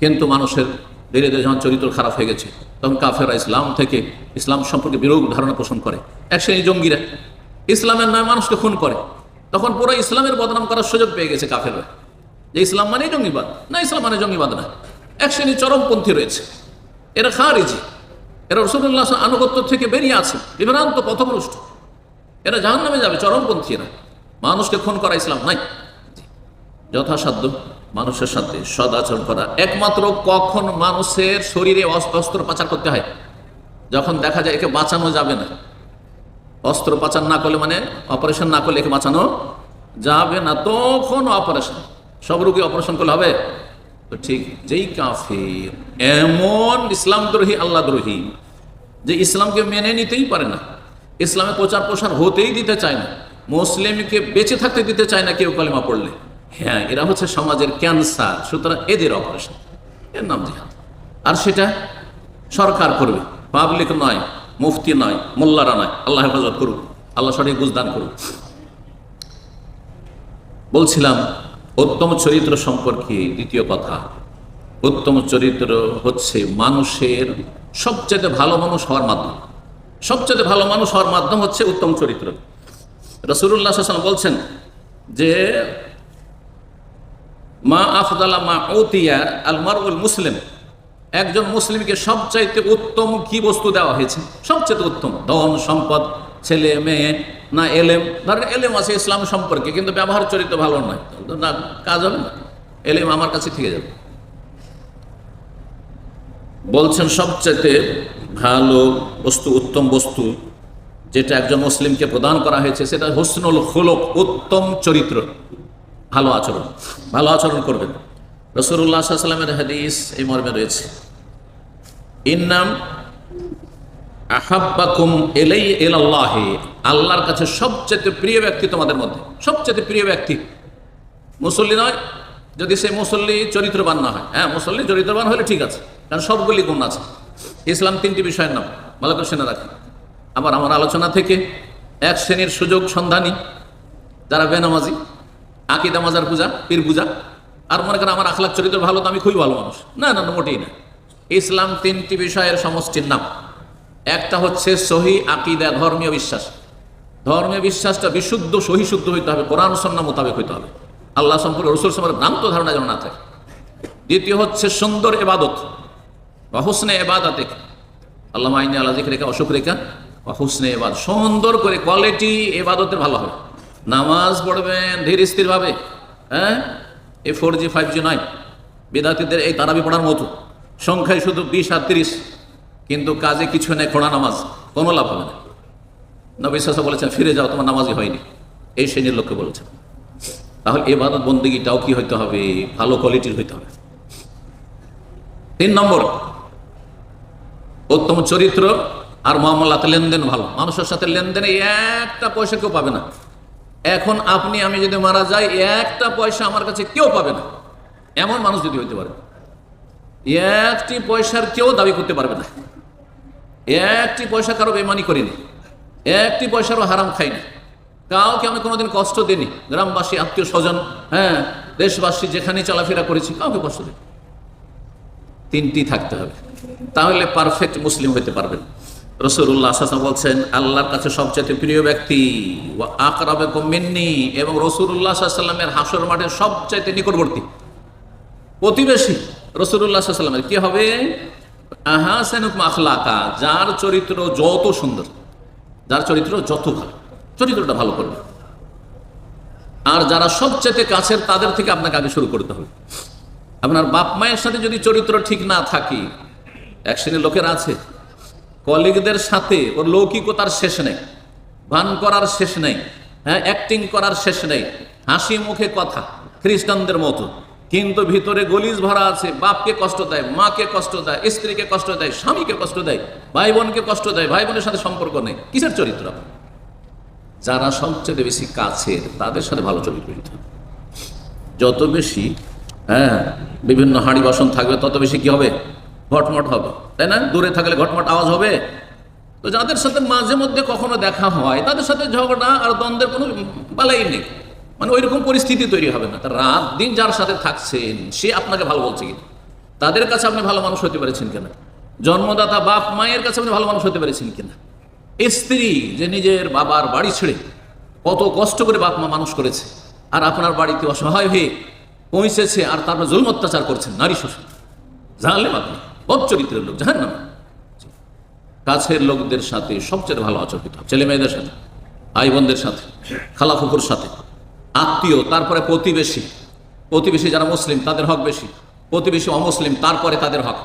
কিন্তু মানুষের ধীরে ধীরে যখন চরিত্র খারাপ হয়ে গেছে, তখন কাফেরা ইসলাম থেকে ইসলাম সম্পর্কে বিরোধ ধারণা পোষণ করে। এক শ্রেণি জঙ্গিরা ইসলামের নামে মানুষকে খুন করে। তখন পুরো ইসলামের বদনাম করার সুযোগ পেয়ে গেছে কাফেররা। যে ইসলাম মানে জঙ্গিবাদ, না ইসলাম মানে জঙ্গিবাদ না। এক শ্রেণি চরমপন্থী রয়েছে। এরা খারিজি। এরা রসুল্লাহ আনুগত্য থেকে বেরিয়ে আছে, বিভ্রান্ত, পথভ্রষ্ট। এরা জাহান নামে যাবে, চরমপন্থী এরা। মানুষকে খুন করা ইসলাম নাই। যথাসাধ্য মানুষের সাথে সদাচরণ করা। একমাত্র কখন মানুষের শরীরে অস- অস্ত্র পাচার করতে হয়? যখন দেখা যায় একে বাঁচানো যাবে না। অস্ত্র পাচার না করলে মানে অপারেশন না করলে একে বাঁচানো যাবে না। তখন অপারেশন। সব রোগী অপারেশন করলে হবে? তো ঠিক যেই কাফির, এমন ইসলাম দ্রোহী আল্লাহ দ্রোহী যে ইসলামকে মেনে নিতেই পারে না। ইসলামে প্রচার প্রসার হতেই দিতে চায় না। মুসলিমকে বেঁচে থাকতে দিতে চায় না কেউ কলেমা পড়লে। হ্যাঁ এরা হচ্ছে সমাজের ক্যান্সার, সুতরাং এদের অপারেশন এর নাম জিহাদ। আর সেটা সরকার করবে। পাবলিক নয়, মুফতি নয়, মোল্লারা নয়। আল্লাহ হেফাজত করুক। আল্লাহ সঠিক বুঝদান করুক। বলছিলাম, উত্তম চরিত্র সম্পর্কে দ্বিতীয় কথা। উত্তম চরিত্র হচ্ছে মানুষের সবচেয়ে ভালো মানুষ হওয়ার মাধ্যম। সবচেয়ে ভালো মানুষ হওয়ার মাধ্যম হচ্ছে উত্তম চরিত্র। রসুল্লাহ বলছেন যে মা আফদালা মা ওতিয়া আল মারুল মুসলিম। একজন মুসলিমকে সবচাইতে উত্তম কি বস্তু দেওয়া হয়েছে? সবচেয়ে উত্তম। ধন, সম্পদ, ছেলে, মেয়ে, না এলেম। ধরেন এলেম আছে ইসলাম সম্পর্কে, কিন্তু ব্যবহার চরিত্র ভালো নয়। না, কাজ হবে না। এলেম আমার কাছে থেকে যাবে। বলছেন সবচেয়ে ভালো বস্তু, উত্তম বস্তু, যেটা একজন মুসলিমকে প্রদান করা হয়েছে, সেটা হোসনুল খুলক, উত্তম চরিত্র। ভালো আচরণ ভালো আচরণ করবেন। রসুল্লাহ সাল্লামের হাদিস এই মর্মে রয়েছে। ইন্নাম আহাব্বাকুম এলাই এলাল্লাহে আল্লাহর কাছে সবচেয়ে প্রিয় ব্যক্তি তোমাদের মধ্যে, সবচেয়ে প্রিয় ব্যক্তি। মুসল্লি নয়, যদি সে মুসল্লি চরিত্রবান না হয়। হ্যাঁ মুসল্লি চরিত্রবান হলে ঠিক আছে, কারণ সবগুলি গুণ আছে। ইসলাম তিনটি বিষয়ের নাম, ভালো করে শুনে রাখি। আবার আমার আলোচনা থেকে এক শ্রেণির সুযোগ সন্ধানী, যারা বেনামাজি আকিদা, মাজার পূজা, পীর পূজা। আর মনে করেন আমার আখলাখ চরিত্র ভালো তো আমি খুবই ভালো মানুষ। না না মোটেই না। ইসলাম তিনটি বিষয়ের সমষ্টির নাম। একটা হচ্ছে সহি আকিদা, ধর্মীয় বিশ্বাস। ধর্মীয় বিশ্বাসটা বিশুদ্ধ, সহি, শুদ্ধ হইতে হবে। কোরআন সন্না মোতাবেক হইতে হবে। আল্লাহ সম্পর্কে রসুল সম্পর্কে ভ্রান্ত ধারণা যেন না থাকে। দ্বিতীয় হচ্ছে সুন্দর এবাদত বা হুসনে এবাদাতে আল্লাহ মাইনি আল্লাহ রেখা অসুখ রেখা বা হুসনে এবাদ সুন্দর করে কোয়ালিটি এবাদতের ভালো হবে। নামাজ পড়বেন ধীর স্থিরভাবে হ্যাঁ? এই ফোর জি ফাইভ জি নয়। বিদ্যার্থীদের এই তারাবি পড়ার মতো। সংখ্যায় শুধু বিশ আর তিরিশ। কিন্তু কাজে কিছু নেই, খোড়া নামাজ। কোনো লাভ হবে না। নবী সাসা বলেছেন, ফিরে যাও, তোমার নামাজই হয়নি। এই শ্রেণির লোককে বলেছেন। তাহলে এবাদত বন্দিগিটাও কি হইতে হবে? ভালো কোয়ালিটির হইতে হবে। তিন নম্বর, উত্তম চরিত্র আর মামলাতে লেনদেন ভালো। মানুষের সাথে লেনদেনে একটা পয়সা কেউ পাবে না। এখন আপনি, আমি যদি মারা যাই একটা পয়সা আমার কাছে কেউ পাবে না। এমন মানুষ যদি হইতে পারে। একটি পয়সার কেউ দাবি করতে পারবে না। একটি পয়সা কারও বেমানি করিনি। একটি পয়সারও হারাম খাইনি কাউকে আমি কোনোদিন কষ্ট দিইনি। গ্রামবাসী আত্মীয় স্বজন হ্যাঁ দেশবাসী যেখানে চলাফেরা করেছি, কাউকে কষ্ট দিই তিনটি থাকতে হবে। তাহলে পারফেক্ট মুসলিম হতে পারবেন। বলছেন, আল্লাহর কাছে প্রিয় ব্যক্তি এবং নিকটবর্তী, প্রতিবেশী হবে? যার চরিত্র যত সুন্দর, যার চরিত্র যত ভালো, চরিত্রটা ভালো করবে। আর যারা সবচেয়ে কাছের, তাদের থেকে আপনাকে আগে শুরু করতে হবে। আপনার বাপ মায়ের সাথে যদি চরিত্র ঠিক না থাকে, এক শ্রেণির লোকের আছে কলিগদের সাথে ওর লৌকিকতার শেষ নেই, ভান করার শেষ নেই হ্যাঁ অ্যাক্টিং করার শেষ নেই। হাসি মুখে কথা, খ্রিস্টানদের মতো। কিন্তু ভিতরে গলিজ ভরা আছে, বাপকে কষ্ট দেয়, মাকে কষ্ট দেয়, স্ত্রীকে কষ্ট দেয়, স্বামীকে কষ্ট দেয় ভাই বোনকে কষ্ট দেয় ভাই বোনের সাথে সম্পর্ক নেই। কিসের চরিত্র? যারা সবচেয়ে বেশি কাছের, তাদের সাথে ভালো চরিত্র যত বেশি হ্যাঁ বিভিন্ন হাঁড়ি বাসন থাকবে, তত বেশি কি হবে? ঘটমট হবে, তাই না? দূরে থাকলে ঘটমট আওয়াজ হবে। তো যাদের সাথে মাঝে মধ্যে কখনো দেখা হয়, তাদের সাথে ঝগড়া আর দ্বন্দ্বের কোনো বালাই নেই। মানে ওইরকম পরিস্থিতি তৈরি হবে না। রাত দিন যার সাথে থাকছেন, সে আপনাকে ভালো বলছে কিন্তু তাদের কাছে আপনি ভালো মানুষ হতে পেরেছেন কিনা? জন্মদাতা বাপ মায়ের কাছে আপনি ভালো মানুষ হতে পেরেছেন কিনা? স্ত্রী যে নিজের বাবার বাড়ি ছেড়ে কত কষ্ট করে বাপ মা মানুষ করেছে, আর আপনার বাড়িতে অসহায় হয়ে পৌঁছেছে, আর তারপর জুলম অত্যাচার করছেন, নারী শোষণ জানলেন আপনি? বদ লোক জানেন না কাছের লোকদের সাথে সবচেয়ে ভালো আচরিত ছেলে মেয়েদের সাথে, ভাই বোনদের সাথে খালাফুকুর সাথে, আত্মীয়, তারপরে প্রতিবেশী। প্রতিবেশী যারা মুসলিম, তাদের হক বেশি। প্রতিবেশী অমুসলিম, তারপরে তাদের হক।